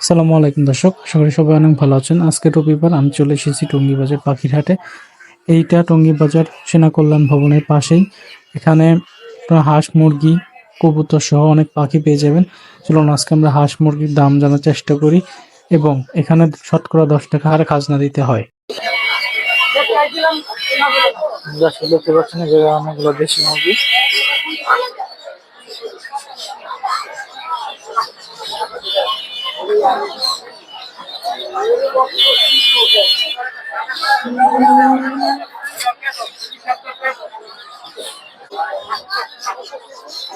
আসসালামু আলাইকুম দর্শক করি সবাই অনেক ভালো আছেন। আজকে রবিবার, আমি চলে এসেছি টঙ্গী বাজার পাখির হাটে এইটা টঙ্গী বাজার সেনা কল্যাণ ভবনের পাশেই। এখানে হাঁস, মুরগি, কবুতর সহ অনেক পাখি পেয়ে যাবেন। চলুন, আজকে আমরা হাঁস, মুরগির দাম জানার চেষ্টা করি এবং এখানে শতকরা দশ টাকা হারে খাজনা দিতে হয়। দেখতে পাচ্ছেন অনেকগুলো দেশি মুরগি।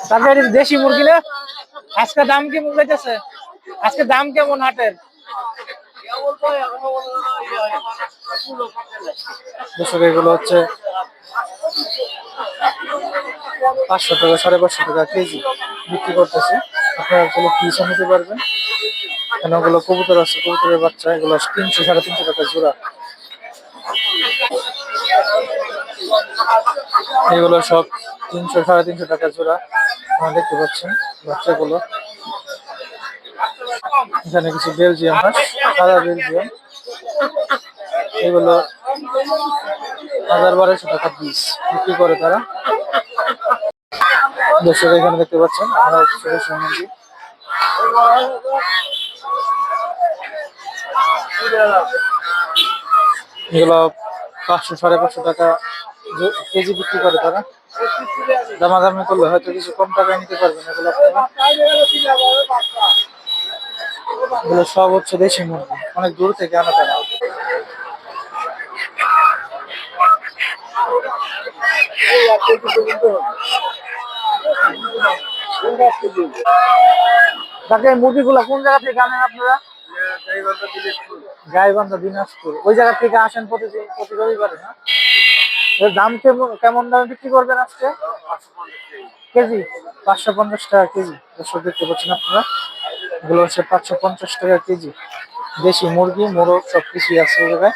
তারপরে দেশি মুরগি না? আজকে দাম কেমন যাইতেছে? আজকে দাম কেমন হাটের? এগুলো হচ্ছে পাঁচশো টাকা, সাড়ে পাঁচশো টাকা কেজি বিক্রি করতেছে। আপনারা এগুলো পিসও নিতে পারবেন? এখানে ওগুলো কবুতর আছে, কবুতরের বাচ্চা, এগুলো তিনশো, সাড়ে তিনশো টাকা জোড়া। এগুলো সব তিনশো, সাড়ে তিনশো টাকা জোড়া। আপনারা দেখতে পাচ্ছেন বাচ্চাগুলো। এখানে কিছু বেলজিয়াম হাঁস, সাদা বেলজিয়াম। এগুলো হাজার বারোশো টাকা পিস বিক্রি করে তারা। দর্শক, এখানে দেখতে পাচ্ছেন, আমরা মুরগি এগুলো পাঁচশো, সাড়ে পাঁচশো টাকা কেজি বিক্রি করে তারা। দামাদামি করলে হয়তো কিছু কম টাকায় নিতে পারবেন এগুলো এগুলো সব হচ্ছে দেশি মুরগি, অনেক দূর থেকে আনা তারা। তাকে মুরগিগুলো কোন জায়গা থেকে আনেন আপনারা? গাইবান্ধা দিনাজপুর। ওই জায়গা থেকে আসেন প্রতিদিন প্রতি রবিবারে, না? দাম কেমন কেমন দামে বিক্রি করবেন আজকে? কেজি? পাঁচশো পঞ্চাশ টাকা কেজি। দর্শক, দেখতে পাচ্ছেন আপনারা? এগুলো হচ্ছে পাঁচশো পঞ্চাশ টাকা কেজি। দেশি মুরগি, মোরগ, সব কিছুই আছে এই জায়গায়।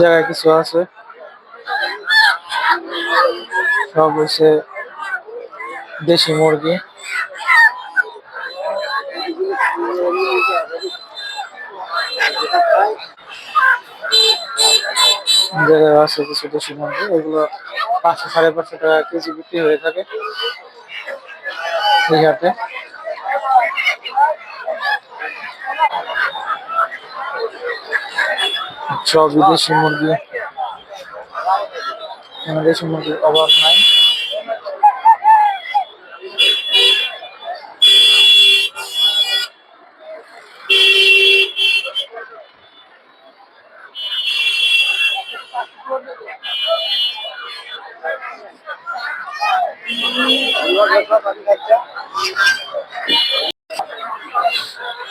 জায়গায় কিছু আছে। সব হচ্ছে দেশি মুরগি। জায়গায় আছে কিছু দেশি মুরগি এগুলো পাঁচশো সাড়ে পাঁচশো টাকা কেজি বিক্রি হয়ে থাকে এই সব বিদেশি মুরগি। দেশি মুরগির অভাব নাই।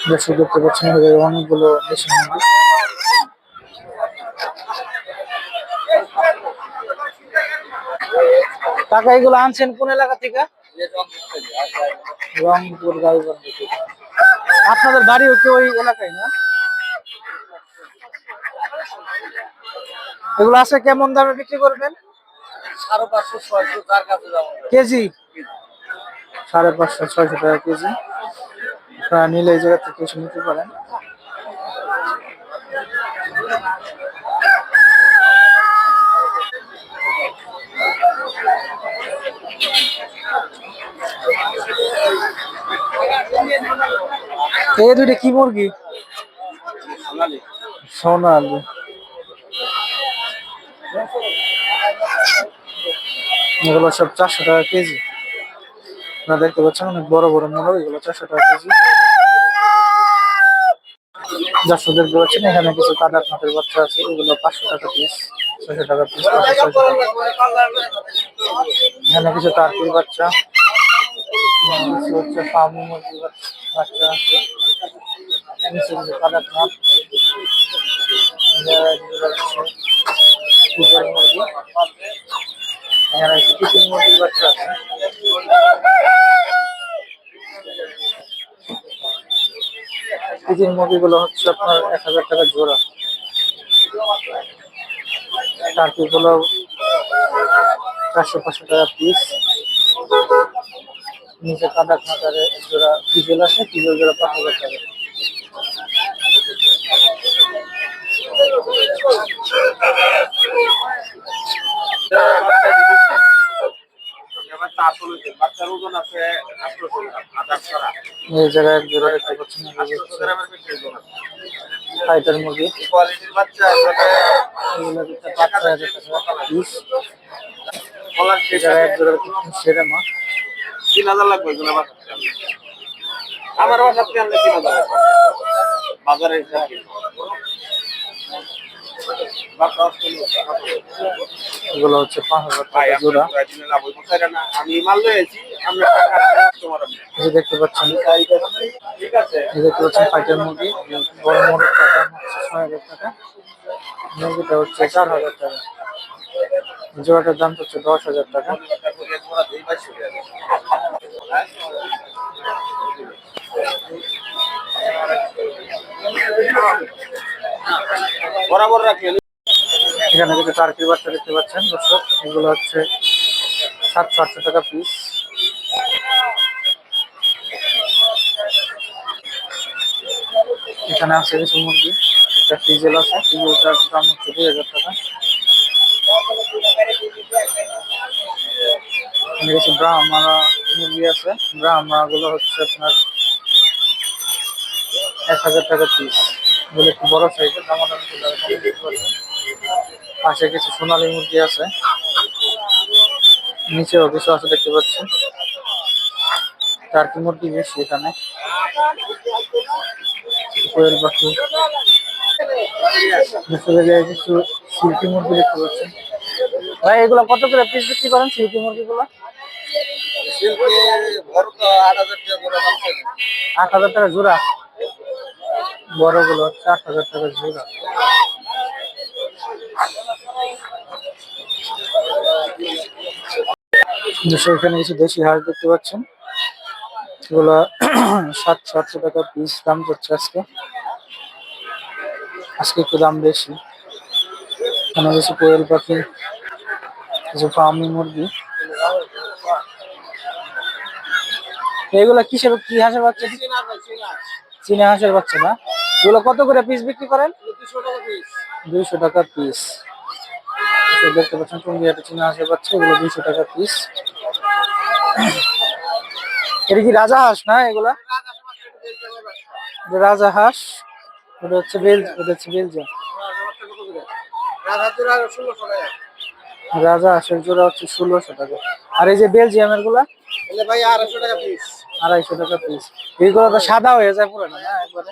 দর্শক দেখতে পাচ্ছেন অনেকগুলো দেশি মুরগি টাকা এগুলো আনছেন কোন এলাকা থেকে? রংপুর গাইবান্ধা থেকে আপনাদের বাড়িও কি ওই এলাকায় না? এগুলো আছে কেমন দামে বিক্রি করবেন? সাড়ে পাঁচশো ছয়শো তার কাছে কেজি? সাড়ে পাঁচশো ছয়শো টাকা কেজি। আপনারা নিলে এই জায়গা থেকে এসে নিতে পারেন। এই দুইটা কি মুরগি? সোনালি। এগুলো সব চারশো টাকা কেজি। আপনারা দেখতে পাচ্ছেন, অনেক বড় বড় মোড়ক এগুলো চারশো টাকা কেজি। দেখতে পাচ্ছেন এখানে কিছু কাদার মাছের বাচ্চা আছে, এগুলো পাঁচশো টাকা পিস ছয়শো টাকা পিস এখানে কিছু টার্কির বাচ্চা হচ্ছে ফার্মি মুরগির বাচ্চা আছে নিচে কিছু কাদার মাছ কুকুর মুরগি এখানে কিছু চিকেন মুরগির বাচ্চা আছে চিকেনগুলো হচ্ছে আপনার এক হাজার টাকা জোড়া। টার্কি গুলো চারশো, পাঁচশো টাকা পিস নিচে কাদা নাকারে জোড়া পিজেল আছে পিজেল জোড়া পাঁচ হাজার টাকা। বাচ্চার ওজন আছে এই জায়গায় এক জোড়া দেখতে পাচ্ছেন ফাইটার মুরগি। কোয়ালিটির বাচ্চা এগুলো দিতে পাঁচ হাজার টাকা পিস এই জায়গায় এক জোড়া সেরে মা তিন হাজার লাগবে এগুলো আনলে। আমার বাসাতে আনলে তিন হাজার বাজারে হিসাব। এগুলো হচ্ছে পাঁচ হাজার টাকা জোড়া? আমি মাল তোমার এই দেখতে পাচ্ছেন এই দেখতে পাচ্ছেন ফাইটার মুরগি। বড় মোরগটার দাম হচ্ছে ছয় হাজার টাকা। মুরগিটা হচ্ছে চার হাজার টাকা। জোড়াটার দাম হচ্ছে দশ হাজার টাকা। বরাবর রাখবেন এখানে কিছু টার্কির বাচ্চা দেখতে পাচ্ছেন দর্শক। এগুলো হচ্ছে সাতশো আটশো টাকা পিস এখানে আছে কিছু মুরগি একটা ফ্রিজেল আছে। ফ্রিজেলটার দাম হচ্ছে দুই হাজার টাকা। কিছু ব্রাহ্মা মুরগি আছে। ব্রাহ্মা গুলো হচ্ছে আপনার এক হাজার টাকা পিস এগুলো একটু বড় সাইজের দাম পাশে কিছু সোনালী মুরগি আছে। নিচেও কিছু আছে দেখতে পাচ্ছি টার্কি মুরগি বেশি এখানে। কোয়েল পাখি কিছু সিল্কি মুরগি দেখতে পাচ্ছেন ভাই এগুলো কত করে পিস বিক্রি করেন সিল্কি মুরগিগুলো? আট হাজার টাকা জোড়া? বড়গুলো হচ্ছে আট হাজার টাকা জোড়া। দেশে এখানে কিছু দেশি হাঁস দেখতে পাচ্ছেন। এগুলো সাতশো আটশো টাকা পিস দাম যাচ্ছে আজকে। আজকে একটু দাম বেশি। এখানে কিছু কোয়েল পাখি, কিছু ফার্মি মুরগি। এগুলো কিসের কি হাঁসের বাচ্চা? চীনা হাঁসের বাচ্চা না? এগুলো কত করে পিস বিক্রি করেন? দুইশো টাকা পিস দেখতে পাচ্ছেন টুঙ্গি হাটে চীনা হাঁসের বাচ্চা, এগুলো দুইশো টাকা পিস এটা কি রাজা হাঁস না এগুলা? রাজা হাঁস ওটা হচ্ছে বেল ওটা হচ্ছে বেলজিয়াম। রাজা হাঁসের জোড়া হচ্ছে ষোলোশো টাকা। আর এই যে বেলজিয়ামেরগুলা? ভাই আড়াইশো টাকা পিস আড়াইশো টাকা পিস এইগুলো তো সাদা হয়ে যায় পুরো না, একবারে?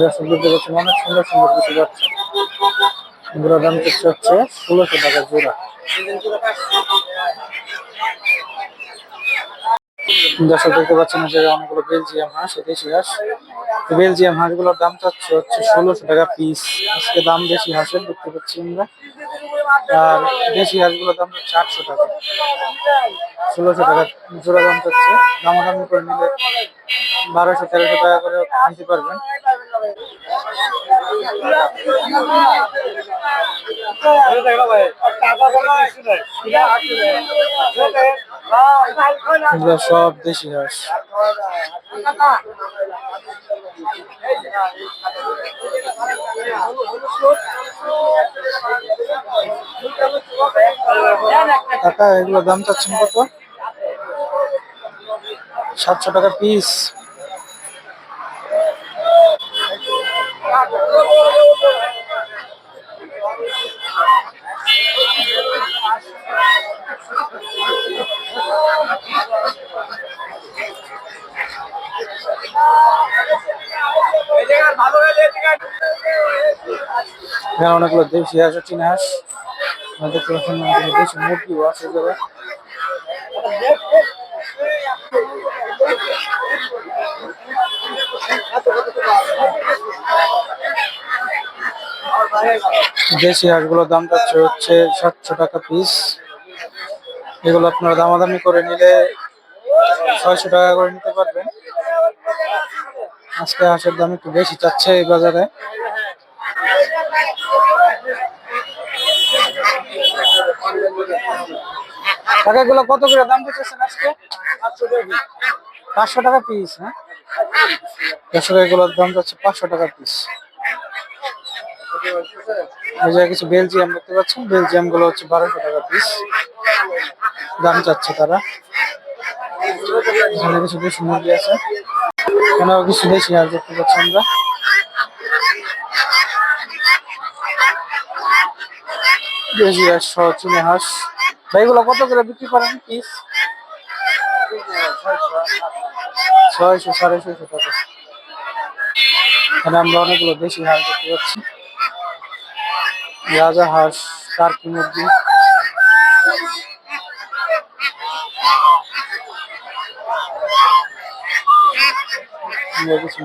দেখতে অনেক সুন্দর সুন্দর কিছু যাচ্ছে। এগুলোর দাম হচ্ছে হচ্ছে ষোলোশো টাকা জোড়া। দেখতে অনেকগুলো বেলজিয়াম হাঁস দেশি বেলজিয়াম দাম চাচ্ছে হচ্ছে ষোলোশো টাকা পিস আজকে দাম বেশি হাঁসের, দেখতে পাচ্ছি আমরা। আর দেশি হাঁসগুলোর দাম চারশো টাকা ষোলোশো টাকা জোড়া দাম চাচ্ছে দামাদামি করে নিলে বারোশো তেরোশো টাকা করে নিতে পারবেন এগুলো সব দেশি হাঁস। কাকা এগুলো দাম চাচ্ছেন কত? সাতশো টাকা পিস অনেকগুলো দেশি হাঁস চীনা হাঁস। দেশি আছে দেশি হাঁসগুলোর দাম যাচ্ছে হচ্ছে সাতশো টাকা পিস এগুলো আপনারা দামাদামি করে নিলে ছয়শো টাকা করে নিতে পারবেন। আজকে হাঁসের দাম একটু বেশি চাচ্ছে এই বাজারে। টাকাগুলো কত করে দাম দিতেছেন আজকে? পাঁচশো টাকা পিস হ্যাঁ? এগুলোর দাম যাচ্ছে পাঁচশো টাকা পিস এই জায়গায় কিছু বেলজিয়াম দেখতে পাচ্ছেন। বেলজিয়ামগুলো হচ্ছে বারোশো টাকা পিস দাম চাচ্ছে তারা। এখানে কিছু দেশি মুরগি আছে। এখানেও কিছু দেশি হাঁস দেখতে পাচ্ছি আমরা। হাঁস। কত করে বিক্রি করেন পিস ছয়শো, সাড়ে ছয়শো টাকা। এখানে আমরা অনেকগুলো দেশি হাঁস দেখতে পাচ্ছি। রাজা হাঁস টার্কি মুরগি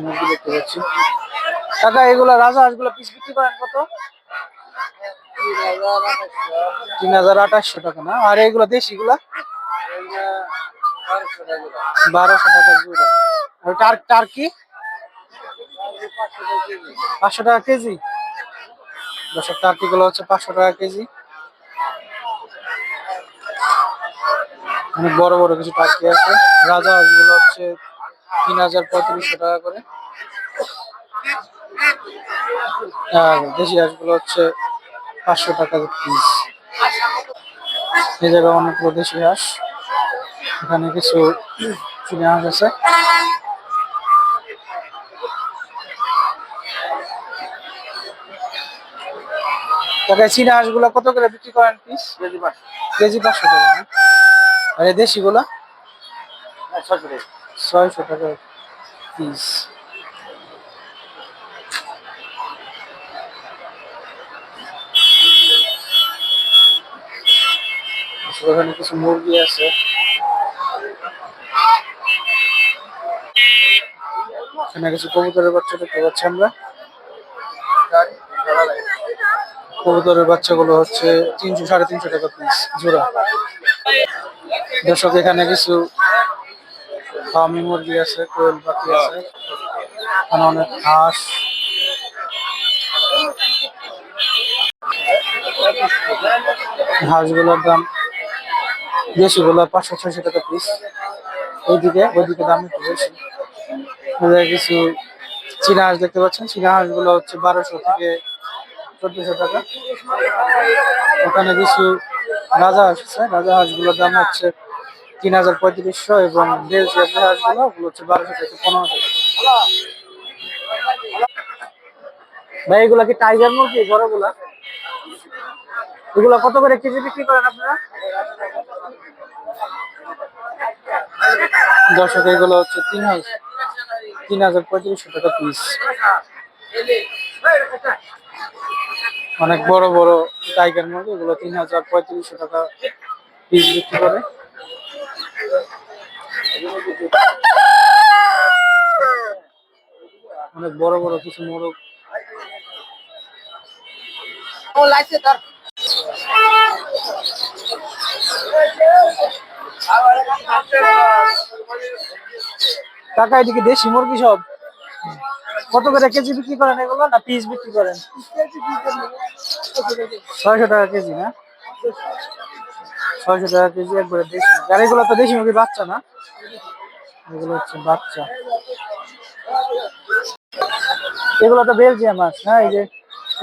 মুরগি দেখতে পাচ্ছি কাকা, এগুলা রাজা হাঁসগুলো পিস বিক্রি করেন কত? তিন হাজার আঠাশশো টাকা না? আর এগুলো দেশিগুলা? বারোশো টাকা জোড়া। টার্কি পাঁচশো টাকা কেজি। দশের টার্কি গুলো হচ্ছে পাঁচশো টাকা কেজি। অনেক বড় বড় কিছু টার্কি আছে। রাজা হাঁসগুলো হচ্ছে তিন হাজার পঁয়ত্রিশশো টাকা করে। আর দেশি হাঁসগুলো হচ্ছে পাঁচশো টাকা পিস এই জায়গায় অনেকগুলো দেশি হাঁস। এখানে কিছু চুনি হাঁস আছে। টাকা চীনা হাঁসগুলো কত করে বিক্রি করেন পিস কেজি পাঁচশো। কেজি পাঁচশো টাকা না? আর দেশিগুলো? ছয়শো টাকা। ছয়শো টাকা পিস ওখানে কিছু মুরগি আছে। এখানে কিছু কবুতরের বাচ্চা দেখতে পাচ্ছি আমরা। কবুতরের বাচ্চাগুলো হচ্ছে তিনশো, সাড়ে তিনশো টাকা পিস জোড়া। দর্শক, এখানে কিছু ফার্মি মুরগি আছে, কোয়েল পাখি আছে, এখানে অনেক হাঁস। হাঁসগুলোর দাম দেশিগুলো পাঁচশো, ছয়শো টাকা পিস ওইদিকে ওইদিকে দাম একটু বেশি। কিছু চীনা হাঁস দেখতে পাচ্ছেন। চীনা হাঁসগুলো হচ্ছে বারোশো থেকে চোদ্দশো টাকা। ওখানে কিছু রাজা হাঁস আছে রাজা হাঁসগুলোর দাম হচ্ছে তিন হাজার পঁয়ত্রিশশো এবং বেলজিয়াম হাঁসগুলো ওগুলো হচ্ছে বারোশো থেকে পনেরোশো ভাই, এগুলা কি টাইগার মুরগি? বড়গুলা? এগুলা কত করে কেজি বিক্রি করেন আপনারা? দর্শক, এগুলো হচ্ছে তিন হাজার তিন হাজার পঁয়ত্রিশশো টাকা পিস অনেক বড় বড় টাইগার মুরগি, এগুলো তিন হাজার পঁয়ত্রিশশো টাকা পিস বিক্রি করে। অনেক বড় বড় কিছু মোরগ। কাকা, এদিকে দেশি মুরগি সব? কত করে কেজি বিক্রি করেন এগুলো না পিস বিক্রি করেন? ছয়শো টাকা কেজি না? ছয়শো টাকা কেজি একবারে দেশি। আর এগুলো তো দেশি মুরগি বাচ্চা না? এগুলো হচ্ছে বাচ্চা। এগুলো তো বেলজিয়াম মাছ হ্যাঁ এই যে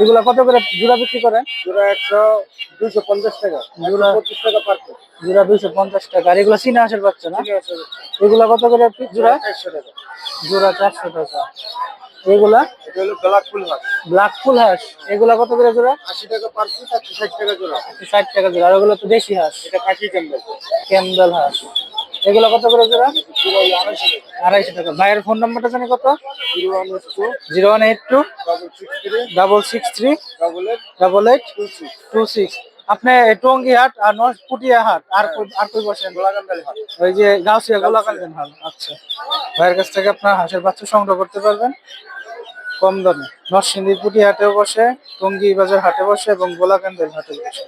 এগুলো কত করে জোড়া বিক্রি করেন? জোড়া একশো দুইশো পঞ্চাশ টাকা। জোড়া পঁচিশ টাকা পার জোড়া দুইশো পঞ্চাশ টাকা। আর এগুলো চীনা হাঁসের বাচ্চা না? এগুলো কত করে জোড়া চারশো টাকা। জোড়া চারশো টাকা। এগুলা? এটা হলো ব্ল্যাক ফুল হাঁস। ব্ল্যাক ফুল হাঁস। এগুলা কত করে জোড়া? আশি টাকা পার পিস ষাট টাকা জোড়া। ষাট টাকা জোড়া। আর ওগুলো তো দেশি হাঁস। এটা খাসি ক্যাম্বেল। ক্যাম্বেল হাঁস। এগুলো কত করে আড়াইশো টাকা। ভাইয়ের ফোন নাম্বারটা জানি কত? Zero one eight two, double six three, double eight two six. আপনি টঙ্গি হাট আর নয় পুটিয়া হাট আর আর কই বসেন? ওই যে গাউসিয়া গোলাকান্দেন হাল আচ্ছা। ভাইয়ের কাছ থেকে আপনার হাঁসের বাচ্চা সংগ্রহ করতে পারবেন। কম দামে। নরসিংদী পুটি হাটেও বসে টঙ্গি বাজার হাটে বসে এবং গোলাকান্দের হাটে বসে।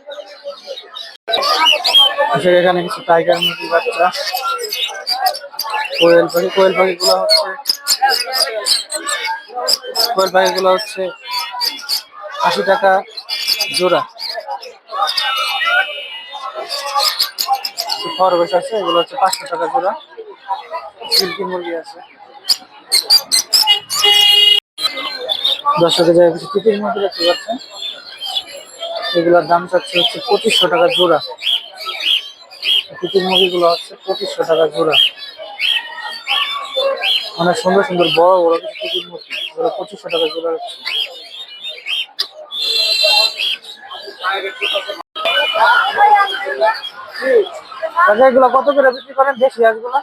এখানে কিছু টাইগার মুরগি, বাচ্চা। কোয়েল পাখি, কোয়েল পাখিগুলো হচ্ছে কোয়েল পাখিগুলো হচ্ছে আশি টাকা জোড়া। খরগোশ আছে, এগুলো হচ্ছে পাঁচশো টাকা জোড়া। সিল্কি মুরগি আছে। দর্শকের জায়গায় কিছু তিতির মুরগি দেখতে পাচ্ছেন। এগুলোর দাম চাচ্ছে হচ্ছে পঁচিশশো টাকা জোড়া। মুরগিগুলো হচ্ছে পঁচিশশো টাকা জোড়া। অনেক সুন্দর সুন্দর বড় বড় কিছু মুরগি এগুলো পঁচিশশো টাকা জোড়া হচ্ছে। এগুলো কত করে বিক্রি করেন? দেশি হাঁসগুলো?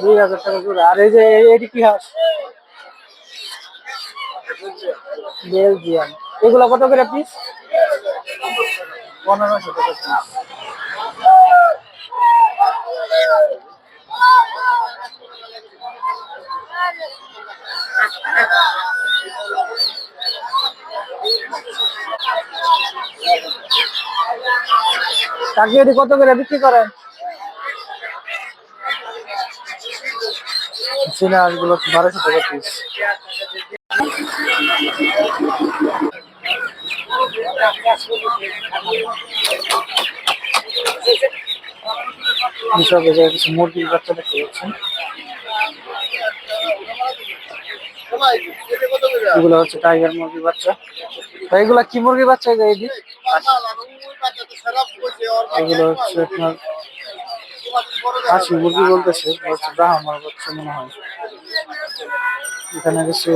দুই হাজার টাকা জোড়া। আর এই যে এটি কি হাঁস? বেলজিয়াম। এগুলো কত করে পিস পনেরোশো টাকা পিস এটি কত করে বিক্রি করেন? চীনা হাঁসগুলো বারোশো টাকা পিস কিছু মুরগির বাচ্চা দেখতে পাচ্ছেন। এগুলো হচ্ছে টাইগার বাচ্চা। এগুলা কি বাচ্চা এই যে এগুলো হচ্ছে আপনার মুরগি বলতেছে বাচ্চা মনে হয়। এখানে কিছু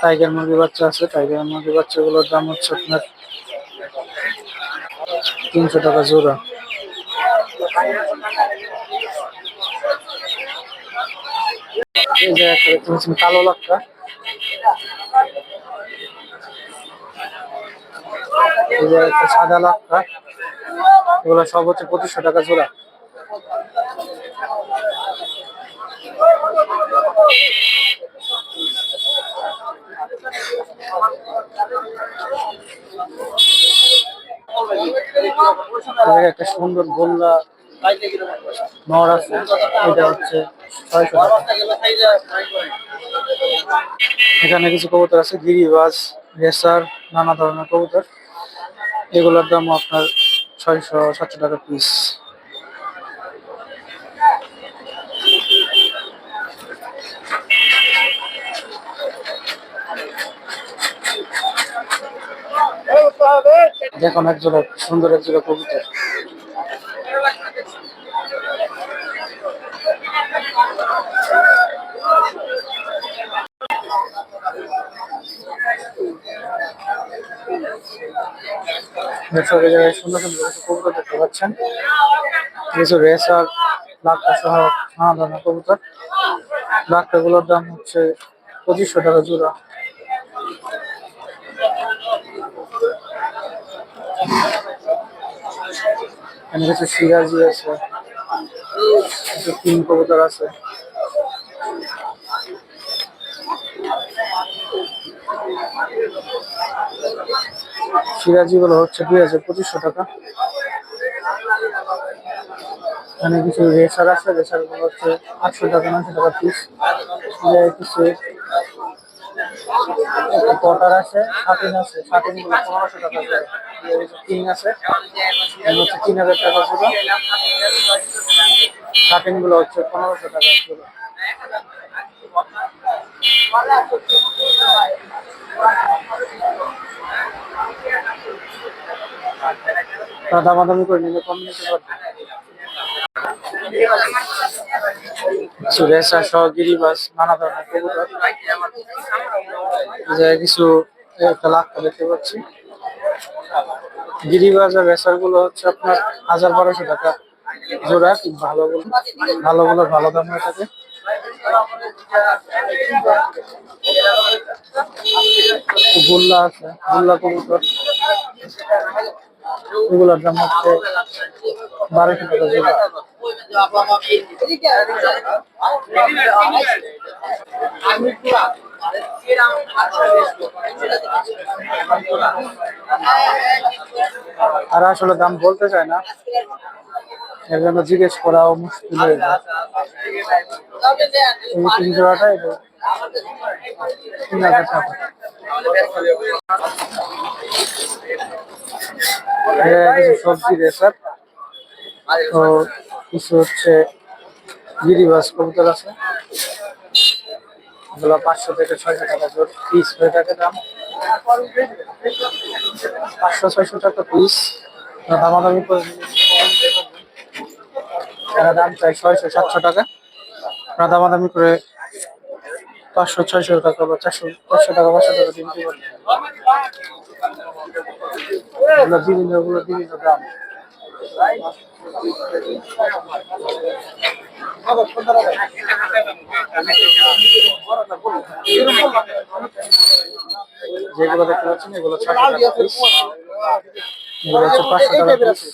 টাইগার মুরগির বাচ্চা আছে, টাইগার মুরগির বাচ্চাগুলোর দাম হচ্ছে আপনার তিনশো টাকা জোড়া। একটা কালো লাক্কা সাদা লাক্কা এগুলো সব হচ্ছে পঁচিশশো টাকা জোড়া এখানে একটা সুন্দর গোল্লা নর আছে, এটা হচ্ছে ছয়শো এখানে কিছু কবুতর আছে গিরিবাজ রেসার, নানা ধরনের কবুতর। এগুলোর দাম আপনার ছয়শো সাতশো টাকা পিস দেখুন এক সুন্দর এক জোড়া কবুতর। জায়গায় সুন্দর সুন্দর দেখতে পাচ্ছেন। নানা ধরনের দাম হচ্ছে পঁচিশশো টাকা জোড়া। এখানে কিছু সিরাজি আছে, কিছু কিং কবুতর আছে। সিরাজি গুলো হচ্ছে দুই হাজার পঁচিশশো টাকা। এখানে কিছু রেসার আছে রেসারগুলো হচ্ছে আটশো টাকা নশো টাকা পিস কিছু কটার আছে সাটিন আছে সাটিনগুলো পনেরোশো টাকা কিং আছে। হচ্ছে তিন হাজার টাকা করে সাটিনগুলো হচ্ছে পনেরোশো টাকা করে তা দামাদামি করে নিলে কম নিতে পারবে। কিছু, একটা লাখ দেখতে পাচ্ছি। গিরিবাজ আর রেসারগুলো হচ্ছে আপনার হাজার বারোশো টাকা জোড়া কি ভালোগুলো ভালোগুলোর ভালো দাম হয়ে থাকে গোল্লা আছে, গোল্লা কবুতর। এগুলোর দাম হচ্ছে বারোশো টাকা জোড়া। আর আসলে দাম বলতে চায় না। এর জন্য জিজ্ঞেস করাও মুশকিল হয়ে যায়। এই সবজি রেসার। তো কিছু হচ্ছে গিরিবাস কবুতর আছে। এগুলো পাঁচশো থেকে ছয়শো টাকা জোর পিস হয়ে থাকে দাম। পাঁচশো, ছয়শো টাকা পিস দামাদামি করে দাম চাই ছয়শো, সাতশো টাকা। দামাদামি করে পাঁচশো, ছয়শো টাকা বা চারশো, পাঁচশো টাকা পাঁচশো টাকা বিভিন্ন বিভিন্ন দাম। যেগুলো দেখতে পাচ্ছেন এগুলো ছয়শো টাকা piece। এগুলো হচ্ছে পাঁচশো টাকা piece।